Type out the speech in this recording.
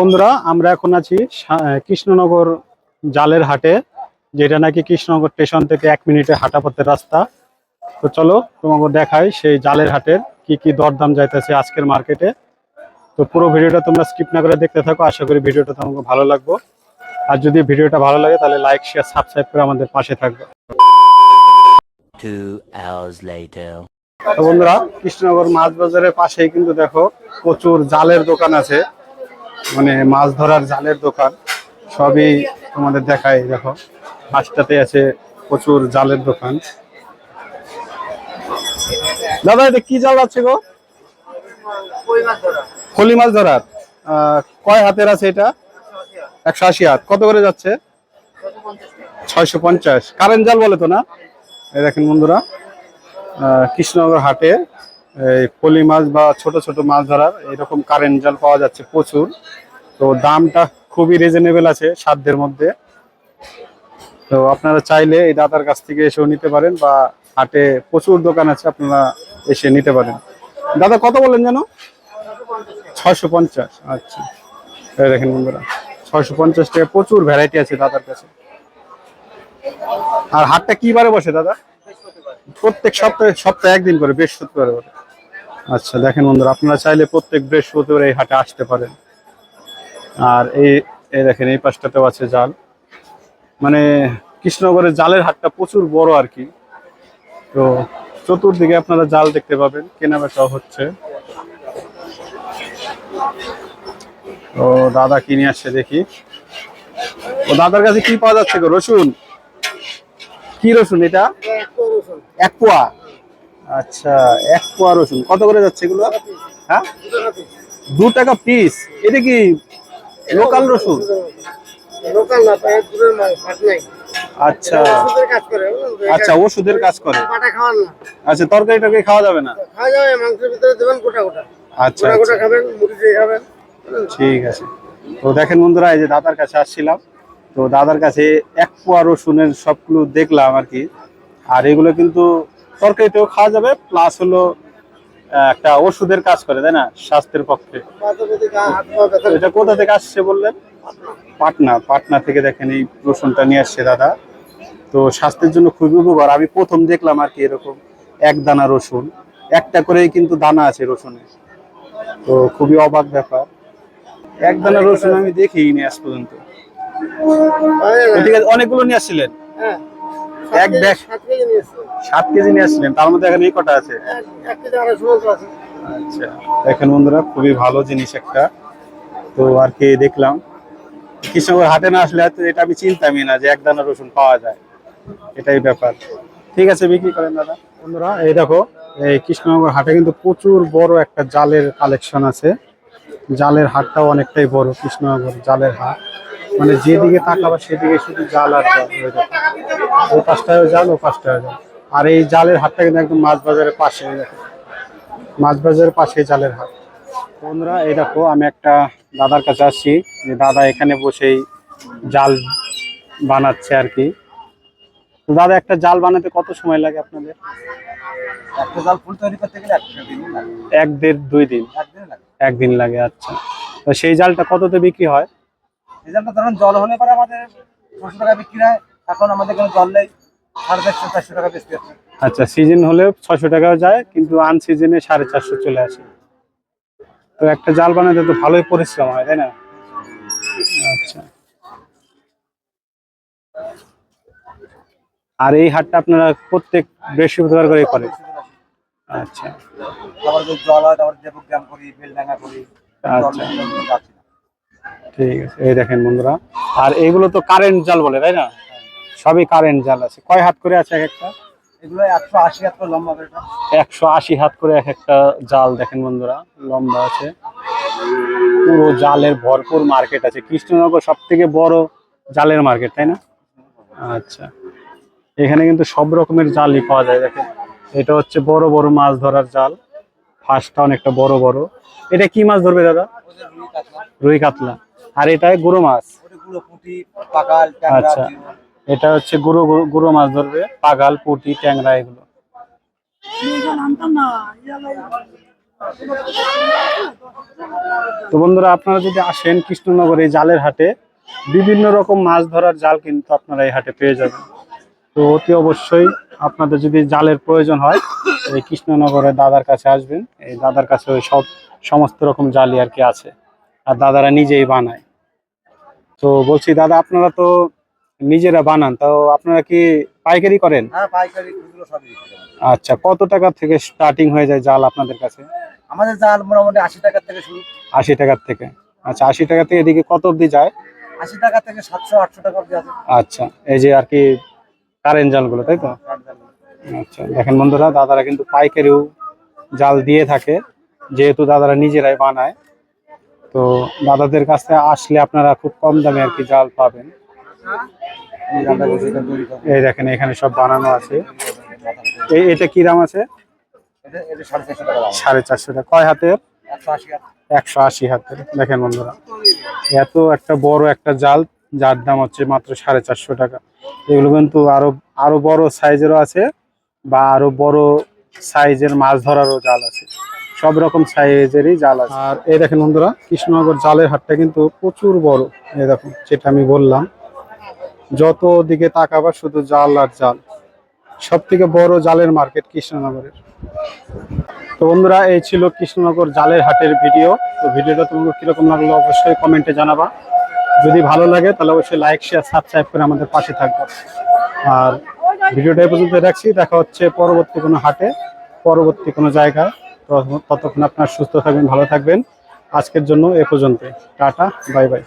বন্ধুরা আমরা এখন আছি কৃষ্ণনগর জালের হাটে যেটা নাকি কৃষ্ণনগর স্টেশন থেকে এক মিনিটে হাঁটা পথের রাস্তা। তো চলো তোমাকে দেখাই সেই জালের হাটের কি কি দরদাম যাইতেছে আজকের মার্কেটে। তো পুরো ভিডিওটা তোমরা স্কিপ না করে দেখতে থাকো আশা করি ভিডিওটা তোমাকে ভালো লাগবে। আর যদি ভিডিওটা ভালো লাগে তাহলে লাইক শেয়ার সাবস্ক্রাইব করে আমাদের পাশে থাকবে. তো বন্ধুরা কৃষ্ণনগর মাছ বাজারের পাশেই কিন্তু দেখো প্রচুর জালের দোকান আছে। মানে মাছ ধরার জালের দোকান, সবই তোমাদের দেখায় দেখো। পাঁচটাতে আছে প্রচুর জালের দোকান। দাদা, এটা কি জাল আছে গো? ফলি মাছ ধরার কয় হাতের আছে এটা? একশো আশি হাত। কত করে যাচ্ছে? ছয়শো পঞ্চাশ। কারেন্ট জাল বলে তো না? দেখেন বন্ধুরা কৃষ্ণনগর হাটে এই পলি মাছ বা ছোট ছোট মাছ ধরার এরকম কারেন্ট জাল পাওয়া যাচ্ছে প্রচুর। তো দামটা খুবই রিজনেবল আছে সাধ্যের মধ্যে। তো আপনারা চাইলে এই দাদার কাছ থেকে এসেও নিতে পারেন বা হাটে প্রচুর দোকান আছে, আপনারা এসে নিতে পারেন। দাদা, কত বলেন যেন? ছয়শো পঞ্চাশ আচ্ছা। দেখেন বন্ধুরা, ছয়শো পঞ্চাশ টাকা প্রচুর ভ্যারাইটি আছে দাদার কাছে। আর হাটটা কি বারে বসে দাদা? প্রত্যেক সপ্তাহে সপ্তাহে একদিন করে, বৃহস্পতিবার আচ্ছা দেখেন বন্ধুরা, আপনারা চাইলে প্রত্যেক বৃহস্পতিবার এই হাটে আসতে পারেন। আর এই এই দেখেন, এই পাশটাতেও আছে জাল। মানে কৃষ্ণনগরের জালের হাটটা প্রচুর বড় আর কি। তো চতুর্দিকে আপনারা জাল দেখতে পাবেন কেনা বেচাও হচ্ছে। ও, দাদা কিনে আসছে দেখি। ও, দাদার কাছে কি পাওয়া যাচ্ছে গো? রসুন। কি রসুন এটা? এক পোয়া আচ্ছা এক পোয়া রসুন। কত করে যাচ্ছে এগুলো? হ্যাঁ? দু টাকা পিস এটা কি লোকাল রসুন? লোকাল না আচ্ছা? আচ্ছা ওষুধের কাজ করে। আচ্ছা তরকারি টরকারি খাওয়া যাবে না? খাওয়া যাবে মাংসের ভিতরে দেবেন গোটা গোটা। আচ্ছা গোটা গোটা খাবেন মুড়ি দিয়ে খাবেন। ঠিক আছে। তো দেখেন বন্ধুরা এই যে দাদার কাছে আসছিলাম। তো দাদার কাছে এক পোয়া রসুনের সবগুলো দেখলাম আর কি। আর এগুলো কিন্তু তরকারিতেও খাওয়া যাবে প্লাস হলো একটা ওষুধের কাজ করে তাই না? স্বাস্থ্যের পক্ষে। এটা কোথা থেকে আসছে বললেন? পাটনা। পাটনা থেকে দেখেন এই রসুনটা নিয়ে আসছে দাদা। তো স্বাস্থ্যের জন্য খুবই উপকার। আমি প্রথম দেখলাম আর কি এরকম এক দানা রসুন। একটা করেই কিন্তু দানা আছে রসুনে। তো খুবই অবাক ব্যাপার। এক দানা রসুন আমি দেখিনি আজ পর্যন্ত। ঠিক আছে অনেকগুলো নিয়ে আসছিলেন? হ্যাঁ। এক ব্যাগ সাত কেজি নিয়ে সাত কেজি নিয়ে আসছিলেন তার মধ্যে এখন কটা আছে? আচ্ছা দেখেন বন্ধুরা খুবই ভালো জিনিস একটা। তো আর কি দেখলাম কৃষ্ণনগর হাটে না আসলে এটা আমি চিনতামই না যে এক দানা রসুন পাওয়া যায়। এটাই ব্যাপার। ঠিক আছে বিক্রি করেন দাদা। বন্ধুরা এই দেখো এই কৃষ্ণনগর হাটে কিন্তু প্রচুর বড় একটা জালের কালেকশন আছে। জালের হাটটাও অনেকটাই বড় কৃষ্ণনগর জালের হাট। মানে যেদিকে তাকাবা সেদিকে শুধু জাল আর জাল ওই দেখো। ওই পাশটায় জাল ও পাশটায় জাল। আর এই জালের হাটটা কিন্তু একদম মাছ বাজারের পাশে মাছ বাজারের পাশে জালের হাট বন্ধুরা এই দেখো আমি একটা দাদার কাছে আসছি। যে দাদা এখানে বসেই জাল বানাচ্ছে আর কি। তো দাদা একটা জাল বানাতে কত সময় লাগে আপনাদের? একটা জাল ফুল তৈরি করতে গেলে এক দেড় দুই দিন। একদিন লাগে আচ্ছা। তো সেই জালটা কততে বিক্রি হয়? এই জালটা ধরুন জল হলে পরে আমাদের ছশো টাকা বিক্রি হয় এখন আমাদের কোনো জল নেই সাড়ে চারশো চারশো টাকা বেশি আছে। আচ্ছা সিজন হলে ছশো টাকাও যায় কিন্তু আন সিজনে সাড়ে চারশো চলে আসে। তো একটা জাল বানাতে তো ভালোই পরিশ্রম হয় তাই না? আচ্ছা। আর এই হাটটা আপনারা প্রত্যেক বৃহস্পতিবার করে করে আচ্ছা। তারপর জল হয় তারপর দেবক গ্রাম করি বেলডাঙ্গা করি আচ্ছা। ঠিক আছে এই দেখেন বন্ধুরা। আর এইগুলো তো কারেন্ট জাল বলে তাই না? সবই কারেন্ট জাল আছে। কয় হাত করে আছে এক একটা? এগুলো একশো আশি লম্বা করে এটা। একশো আশি হাত করে এক একটা জাল দেখেন বন্ধুরা লম্বা আছে। পুরো জালের ভরপুর মার্কেট আছে। কৃষ্ণনগর সব থেকে বড় জালের মার্কেট তাই না? আচ্ছা। এখানে কিন্তু সব রকমের জালই পাওয়া যায় দেখেন। এটা হচ্ছে বড় বড় মাছ ধরার জাল। ফাঁসটা অনেকটা বড় বড়। এটা কি মাছ ধরবে দাদা? রুই কাতলা। আর এটা গুঁড়ো মাছ। আচ্ছা। এটা হচ্ছে গুঁড়ো গুঁড়ো- গুঁড়ো মাছ ধরবে পাগাল পুঁটি ট্যাংরা এগুলো। তো বন্ধুরা আপনারা যদি আসেন কৃষ্ণনগর এই জালের হাটে বিভিন্ন রকম মাছ ধরার জাল কিন্তু আপনারা এই হাটে পেয়ে যাবেন। তো অতি অবশ্যই আপনাদের যদি জালের প্রয়োজন হয় এই কৃষ্ণনগরের দাদার কাছে আসবেন। এই দাদার কাছে ওই সব সমস্ত রকম জালই আর কি আছে। আর দাদারা নিজেই বানায়। তো বলছি দাদা আপনারা তো নিজেরা বানান তো আপনারা কি পাইকারি করেন? হ্যাঁ। আচ্ছা কত টাকা থেকে স্টার্টিং হয়ে যায় জাল আপনাদের কাছে? আমাদের জাল মোটামুটি আশি টাকা থেকে শুরু। আশি টাকার থেকে। আচ্ছা আশি টাকা থেকে এদিকে কত অবধি যায়? আশি টাকা থেকে সাতশো আটশো টাকা আছে। আচ্ছা এই যে আর কি কারেন্ট জালগুলো তাই তো? আচ্ছা দেখেন বন্ধুরা দাদারা কিন্তু পাইকারিও জাল দিয়ে থাকে যেহেতু দাদারা নিজেরাই বানায়। তো দাদাদের কাছে আসলে আপনারা খুব কম দামে আর কি জাল পাবেন। এই দেখেন, এখানে সব বানানো আছে। এই, এটা কি দাম আছে? সাড়ে চারশো টাকা। কয় হাতের? একশো আশি হাতের। দেখেন বন্ধুরা, এত একটা বড় একটা জাল, যার দাম হচ্ছে মাত্র সাড়ে চারশো টাকা। এগুলো কিন্তু আরও আরও বড় সাইজেরও আছে, বা আরও বড় সাইজের মাছ ধরারও জাল আছে। সব রকম সাইজেরই জাল আছে। আর এই দেখেন বন্ধুরা, কৃষ্ণনগর জালের হাটটা কিন্তু প্রচুর বড়। এই দেখুন, যেটা আমি বললাম। যত দিকে তাকাবা শুধু জাল আর জাল। সব থেকে বড় জালের মার্কেট কৃষ্ণনগরের। তো বন্ধুরা, এই ছিল কৃষ্ণনগর জালের হাটের ভিডিও। তো ভিডিওটা তোমাকে কীরকম লাগল অবশ্যই কমেন্টে জানাবা। যদি ভালো লাগে, তাহলে অবশ্যই লাইক শেয়ার সাবস্ক্রাইব করে আমাদের পাশে থাকবে। আর ভিডিওটা পর্যন্ত রাখছি। দেখা হচ্ছে পরবর্তী কোনো হাটে, পরবর্তী কোনো জায়গায়। ততক্ষণ আপনার সুস্থ থাকবেন ভালো থাকবেন। আজকের জন্য এ পর্যন্ত টাটা বাই বাই।